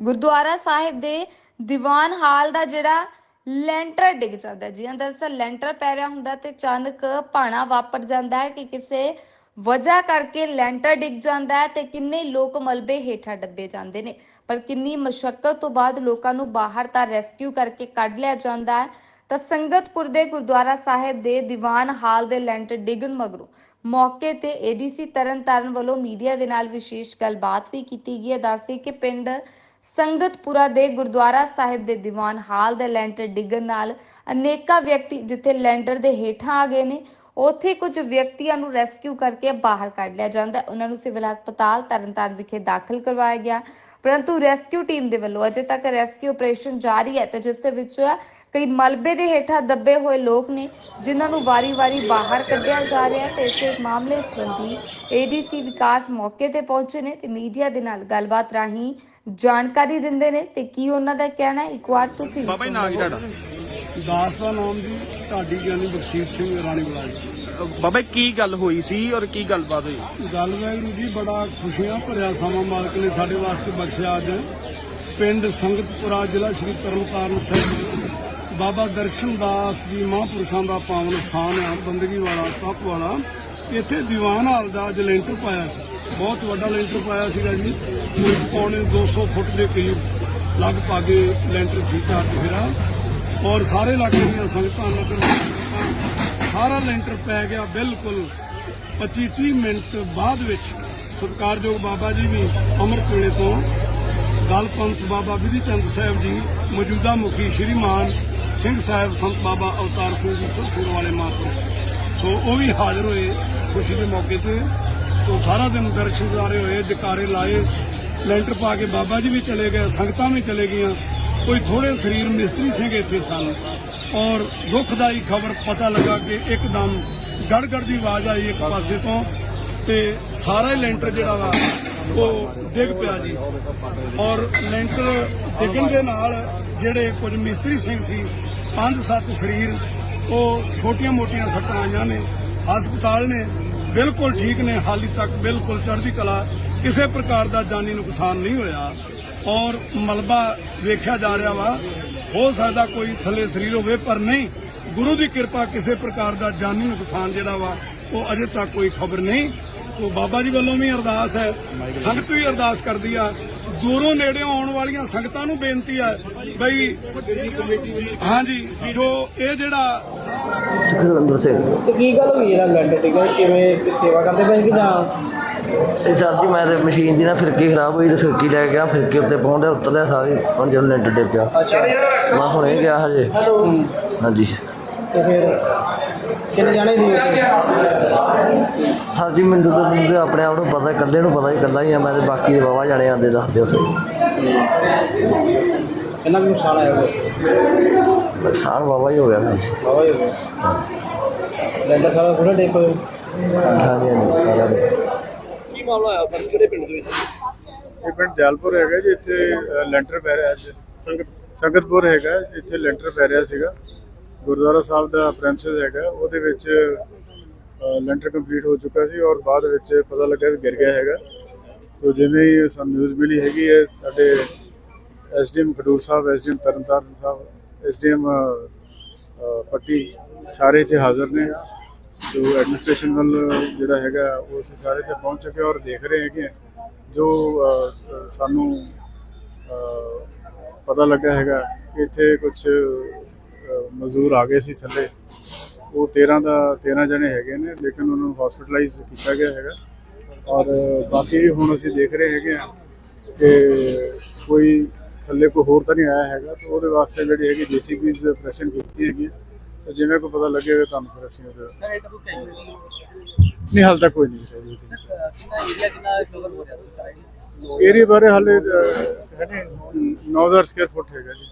ਗੁਰਦੁਆਰਾ ਸਾਹਿਬ ਦੇ ਦੀਵਾਨ ਹਾਲ ਦਾ ਜਿਹੜਾ ਲੈਂਟਰ ਡਿੱਗ ਜਾਂਦਾ ਜੀ ਹਾਂ, ਦਰਅਸਲ ਲੈਂਟਰ ਪੈ ਰਿਹਾ ਹੁੰਦਾ ਤੇ ਅਚਾਨਕ ਭਾਣਾ ਵਾਪਰ ਜਾਂਦਾ ਹੈ ਕਿ ਕਿਸੇ ਵਜ੍ਹਾ ਕਰਕੇ ਲੈਂਟਰ ਡਿੱਗ ਜਾਂਦਾ ਹੈ ਤੇ ਕਿੰਨੇ ਲੋਕ ਮਲਬੇ ਹੇਠਾਂ ਡੱਬੇ ਜਾਂਦੇ ਨੇ। ਪਰ ਕਿੰਨੀ ਮਸ਼ੱਕਤ ਤੋਂ ਬਾਅਦ ਲੋਕਾਂ ਨੂੰ ਬਾਹਰ ਤਾਂ ਰੈਸਕਿਊ ਕਰਕੇ ਕੱਢ ਲਿਆ ਜਾਂਦਾ ਹੈ। ਤਾਂ ਸੰਗਤਪੁਰ ਦੇ ਗੁਰਦੁਆਰਾ ਸਾਹਿਬ ਦੇ ਦੀਵਾਨ ਹਾਲ ਦੇ ਲੈਂਟਰ ਡਿੱਗਣ ਮਗਰੋਂ ਮੌਕੇ ਤੇ ਏਡੀਸੀ ਤਰਨਤਾਰਨ ਵੱਲੋਂ ਮੀਡੀਆ ਦੇ ਨਾਲ ਵਿਸ਼ੇਸ਼ ਗੱਲਬਾਤ ਵੀ ਕੀਤੀ ਗਈ ਹੈ। ਦੱਸਦੇ ਕਿ ਪਿੰਡ ਸੰਗਤਪੁਰਾ ਦੇ ਗੁਰਦੁਆਰਾ ਸਾਹਿਬ ਦੇ ਦੀਵਾਨ ਹਾਲ ਦੇ ਲੈਂਟਰ ਡਿੱਗਣ ਨਾਲ ਅਨੇਕਾਂ ਵਿਅਕਤੀ ਜਿੱਥੇ ਲੈਂਟਰ ਦੇ ਹੇਠਾਂ ਆ ਗਏ ਨੇ, ਉੱਥੇ ਕੁਝ ਵਿਅਕਤੀਆਂ ਨੂੰ ਰੈਸਕਿਊ ਕਰਕੇ ਬਾਹਰ ਕੱਢ ਲਿਆ ਜਾਂਦਾ। ਉਹਨਾਂ ਨੂੰ ਸਿਵਲ ਹਸਪਤਾਲ ਤਰਨਤਾਰਨ ਵਿਖੇ ਦਾਖਲ ਕਰਵਾਇਆ ਗਿਆ। ਪਰੰਤੂ ਰੈਸਕਿਊ ਟੀਮ ਦੇ ਵੱਲੋਂ ਅਜੇ ਤੱਕ ਰੈਸਕਿਊ ਆਪਰੇਸ਼ਨ ਜਾਰੀ ਹੈ ਤੇ ਜਿਸ ਦੇ ਵਿੱਚ ਕਈ ਮਲਬੇ ਦੇ ਹੇਠਾਂ ਦੱਬੇ ਹੋਏ ਲੋਕ ਨੇ, ਜਿਨ੍ਹਾਂ ਨੂੰ ਵਾਰੀ-ਵਾਰੀ ਬਾਹਰ ਕੱਢਿਆ ਜਾ ਰਿਹਾ ਤੇ ਇਸੇ ਮਾਮਲੇ ਸੰਬੰਧੀ ਏਡੀਸੀ ਵਿਕਾਸ ਮੌਕੇ ਤੇ ਪਹੁੰਚੇ ਨੇ ਤੇ ਮੀਡੀਆ ਦੇ ਨਾਲ ਗੱਲਬਾਤ ਰਾਹੀਂ ਜਾਣਕਾਰੀ ਦਿੰਦੇ ਨੇ ਤੇ ਕੀ ਉਹਨਾਂ ਦਾ ਕਹਿਣਾ ਹੈ? ਇੱਕ ਵਾਰ ਤੁਸੀਂ ਵੀ ਬਾਬਾ ਜੀ ਸੁਣ ਨਾਂ ਕੀ ਲਵੋ। ਤੁਹਾਡਾ? ਦਾਸ ਦਾ ਨਾਮ ਜੀ ਢਾਡੀ ਗਿਆਨੀ ਬਖਸ਼ੀਸ਼ ਸਿੰਘ ਰਾਣੀ ਬਲਾਜ ਅਹ ਬਾਬਾ ਜੀ ਕੀ ਗੱਲ ਹੋਈ ਸੀ ਔਰ ਕੀ ਗੱਲਬਾਤ ਹੋਈ? ਗੱਲ ਵੈਗਰੂ ਜੀ ਬੜਾ ਖੁਸ਼ੀਆਂ ਭਰਿਆ ਸਮਾਂ ਮਾਲਕ ਨੇ ਸਾਡੇ ਵਾਸਤੇ ਬਖਸ਼ਿਆ ਅੱਜ। ਪਿੰਡ ਸੰਗਤਪੁਰਾ ਜ਼ਿਲ੍ਹਾ ਸ਼੍ਰੀ ਤਰਨਤਾਰਨ ਸਾਹਿਬ। ਬਾਬਾ ਦਰਸ਼ਨ ਦਾਸ ਜੀ ਮਹਾਂਪੁਰਸ਼ਾਂ ਦਾ ਪਾਵਨ ਸਥਾਨ ਆ ਬੰਦਗੀ ਵਾਲਾ ਤਪ ਵਾਲਾ। ਇੱਥੇ ਦੀਵਾਨ ਹਾਲ ਦਾ ਅੱਜ ਲੈਂਟਰ ਪਾਇਆ ਸੀ। ਬਹੁਤ ਵੱਡਾ ਲੈਂਟਰ ਪਾਇਆ ਸੀਗਾ ਜੀ। ਕੋਈ ਪੌਣੇ 200 ਫੁੱਟ ਦੇ ਕਰੀਬ ਲਗਭਗ ਲੈਂਟਰ ਸੀ ਚਾਰ ਚੁਫੇਰਾ ਔਰ ਸਾਰੇ ਇਲਾਕੇ ਦੀਆਂ ਸੰਗਤਾਂ, ਨਗਰ ਸਾਰਾ ਲੈਂਟਰ ਪੈ ਗਿਆ ਬਿਲਕੁਲ। 25-30 ਮਿੰਟ ਬਾਅਦ ਵਿੱਚ ਸਤਿਕਾਰਯੋਗ ਬਾਬਾ ਜੀ ਵੀ ਅੰਮ੍ਰਿਤ ਵੇਲੇ ਤੋਂ ਦਲਪੰਥ ਬਾਬਾ ਵਿਧੀ ਚੰਦ ਸਾਹਿਬ ਜੀ, ਮੌਜੂਦਾ ਮੁਖੀ ਸ਼੍ਰੀਮਾਨ ਸਿੰਘ ਸਾਹਿਬ, ਸੰਤ ਬਾਬਾ ਅਵਤਾਰ ਸਿੰਘ ਜੀ ਸੁਰ ਵਾਲੇ ਮਹਾਂਪੁਰਖ ਸੋ ਉਹ ਵੀ ਹਾਜ਼ਰ ਹੋਏ ਖੁਸ਼ੀ ਦੇ ਮੌਕੇ ਤੇ। ਸੋ ਸਾਰਾ ਦਿਨ ਦਰਸ਼ਨ ਦਿਦਾਰੇ ਹੋਏ, ਜਕਾਰੇ ਲਾਏ, ਲੈਂਟਰ ਪਾ ਕੇ ਬਾਬਾ ਜੀ ਵੀ ਚਲੇ ਗਏ, ਸੰਗਤਾਂ ਵੀ ਚਲੇ ਗਈਆਂ। ਕੋਈ ਥੋੜੇ ਸਰੀਰ ਮਿਸਤਰੀ ਸਿੰਘ ਇੱਥੇ ਸਨ। ਔਰ ਦੁਖਦਾਈ ਖਬਰ ਪਤਾ ਲੱਗਾ ਕਿ ਇੱਕਦਮ ਗੜਗੜ ਦੀ ਆਵਾਜ਼ ਆਈ ਇੱਕ ਪਾਸੇ ਤੋਂ ਤੇ ਸਾਰਾ ਹੀ ਲੈਂਟਰ ਜਿਹੜਾ ਵਾ, ਉਹ ਡਿੱਗ ਪਿਆ ਜੀ। ਔਰ ਲੈਂਟਰ ਡਿੱਗਣ ਦੇ ਨਾਲ ਜਿਹੜੇ ਕੁਝ ਮਿਸਤਰੀ ਸਿੰਘ ਸੀ, ਪੰਜ ਸੱਤ ਸਰੀਰ ਉਹ ਛੋਟੀਆਂ-ਮੋਟੀਆਂ ਸੱਟਾਂ ਆਈਆਂ ਨੇ, ਹਸਪਤਾਲ ਨੇ, ਬਿਲਕੁਲ ਠੀਕ ਨੇ, ਹਾਲੀ ਤੱਕ ਬਿਲਕੁਲ ਚੜ੍ਹਦੀ ਕਲਾ। ਕਿਸੇ ਪ੍ਰਕਾਰ ਦਾ ਜਾਨੀ ਨੁਕਸਾਨ ਨਹੀਂ ਹੋਇਆ ਔਰ ਮਲਬਾ ਵੇਖਿਆ ਜਾ ਰਿਹਾ ਵਾ। ਹੋ ਸਕਦਾ ਕੋਈ ਥੱਲੇ ਸਰੀਰ ਹੋਵੇ, ਪਰ ਨਹੀਂ। ਗੁਰੂ ਦੀ ਕਿਰਪਾ ਕਿਸੇ ਪ੍ਰਕਾਰ ਦਾ ਜਾਨੀ ਨੁਕਸਾਨ ਜਿਹੜਾ ਵਾ, ਉਹ ਅਜੇ ਤੱਕ ਕੋਈ ਖਬਰ ਨਹੀਂ। ਉਹ ਬਾਬਾ ਜੀ ਵੱਲੋਂ ਵੀ ਅਰਦਾਸ ਹੈ, ਸੰਗਤ ਵੀ ਅਰਦਾਸ ਕਰਦੀ ਆ ਦੂਰੋਂ ਨੇੜਿਓਂ ਆਉਣ ਵਾਲੀਆਂ ਸੰਗਤਾਂ ਨੂੰ ਬੇਨਤੀ ਹੈ ਬਈ ਹਾਂਜੀ ਜੋ ਇਹ ਜਿਹੜਾ ਸੁਖਵਿੰਦਰ ਸਿੰਘ। ਤੇ ਕੀ ਗੱਲ ਹੋਈ ਜਿਹੜਾ ਲੈਂਟਰ ਟਿਕਟ ਕਿਵੇਂ ਸੇਵਾ ਕਰਦੇ ਪਏ ਕਿ ਜਾਂ? ਇਹ ਸਰ ਜੀ ਮੈਂ ਤੇ ਮਸ਼ੀਨ ਦੀ ਨਾ ਫਿਰਕੀ ਖਰਾਬ ਹੋਈ ਤੇ ਫਿਰਕੀ ਲੈ ਗਿਆ ਫਿਰਕੀ ਉੱਤੇ ਪਹੁੰਚਿਆ ਉੱਤਰਦਾ ਸਾਰੀ ਹੁਣ ਜਦੋਂ ਲੈਂਟਰ ਡੇ ਪਿਆ। ਅੱਛਾ। ਮੈਂ ਹੁਣੇ ਗਿਆ ਹਜੇ। ਹੂੰ। ਹਾਂਜੀ। ਤੇ ਫਿਰ ਕਿੰਨੇ ਜਾਣੇ ਸੀ? ਉੱਥੇ? ਸਰ ਜੀ ਮੈਨੂੰ ਤਾਂ ਮੈਨੂੰ ਤਾਂ ਆਪਣੇ ਆਪ ਨੂੰ ਪਤਾ ਇਕੱਲੇ ਨੂੰ ਪਤਾ ਹੀ ਇਕੱਲਾ ਹੀ ਆ ਮੈਂ ਤੇ ਬਾਕੀ ਦੇ ਬਾਬਾ ਜਾਣੇ ਆਂਦੇ ਦੱਸਦੇ ਉੱਥੇ ਕਿੰਨਾ ਕੁ ਨੁਕਸਾਨ ਆਇਆ ਹੋਇਆ ਨੁਕਸਾਨ ਬਾਬਾ ਹੀ ਹੋ ਗਿਆ। ਫਿਰ ਬਾਬਾ ਜੀ ਹੋਇਆ। ਲੈਂਟਰ ਸਾਰਾ ਪੂਰਾ ਡੇਕ ਹੋਇਆ। ਹਾਂਜੀ ਹਾਂਜੀ ਸਾਰਾ। ਕੀ ਮਾਮਲਾ ਆਇਆ ਸਰ? ਕਿਹੜੇ ਪਿੰਡ ਦੇ ਵਿੱਚ? ਇਹ ਪਿੰਡ ਦਿਆਲਪੁਰ ਹੈਗਾ ਜੀ ਇੱਥੇ ਲੈਂਟਰ ਪੈ ਰਿਹਾ ਅੱਜ। ਸੰਗਤ ਸੰਗਤਪੁਰ ਹੈਗਾ ਇੱਥੇ ਲੈਂਟਰ ਪੈ ਰਿਹਾ ਸੀਗਾ। ਗੁਰਦੁਆਰਾ ਸਾਹਿਬ ਦਾ ਪ੍ਰੈਮਿਸਿਸ ਹੈਗਾ ਉਹਦੇ ਵਿੱਚ ਅ, ਲੈਂਟਰ ਕੰਪਲੀਟ ਹੋ ਚੁੱਕਾ ਸੀ ਔਰ ਬਾਅਦ ਵਿੱਚ ਪਤਾ ਲੱਗਾ ਕਿ ਗਿਰ ਗਿਆ ਹੈਗਾ। ਤੋ ਜਿਵੇਂ ਹੀ ਸਾਨੂੰ ਨਿਊਜ਼ ਮਿਲੀ ਹੈਗੀ ਹੈ ਸਾਡੇ SDM Khadoor Sahib SDM Tarn Taran Sahib SDM Patti ਸਾਰੇ ਇੱਥੇ ਹਾਜ਼ਰ ਨੇ। ਜੋ ਐਡਮਿਨਿਸਟ੍ਰੇਸ਼ਨ ਵੱਲ ਜਿਹੜਾ ਹੈਗਾ ਉਹ ਅਸੀਂ ਸਾਰੇ ਇੱਥੇ ਪਹੁੰਚ ਚੁੱਕੇ ਔਰ ਦੇਖ ਰਹੇ ਹੈਗੇ ਜੋ ਸਾਨੂੰ ਪਤਾ ਲੱਗਾ ਹੈਗਾ ਕਿ ਇੱਥੇ ਕੁਝ ਮਜ਼ਦੂਰ ਆ ਗਏ ਸੀ ਥੱਲੇ। ਉਹ 13 ਦਾ 13 ਜਣੇ ਹੈਗੇ ਨੇ ਲੇਕਿਨ ਉਹਨਾਂ ਨੂੰ ਹਸਪੀਟਲਾਈਜ਼ ਕੀਤਾ ਗਿਆ ਹੈਗਾ। ਔਰ ਬਾਕੀ ਵੀ ਹੁਣ ਅਸੀਂ ਦੇਖ ਰਹੇ ਹੈਗੇ ਆ ਕਿ ਕੋਈ ਥੱਲੇ ਕੋਈ ਹੋਰ ਤਾਂ ਨਹੀਂ ਆਇਆ ਹੈਗਾ। ਤਾਂ ਉਹਦੇ ਵਾਸਤੇ ਜਿਹੜੀ ਹੈਗੀ ਜੀਸੀਬੀਜ਼ ਪ੍ਰੈਸ਼ਨ ਕੀਤੀ ਹੈਗੀ ਤਾਂ ਜਿਵੇਂ ਕੋਈ ਪਤਾ ਲੱਗੇਗਾ ਤੁਹਾਨੂੰ ਫਿਰ ਅਸੀਂ ਉਹਦੇ ਨਹੀਂ ਹਾਲ ਤੱਕ ਕੋਈ ਨਹੀਂ ਹੈ ਏਰੀਆ ਬਾਰੇ ਹਾਲੇ ਹੈ 9000 ਸਕੁਅਰ ਫੁੱਟ ਹੈਗਾ ਜੀ।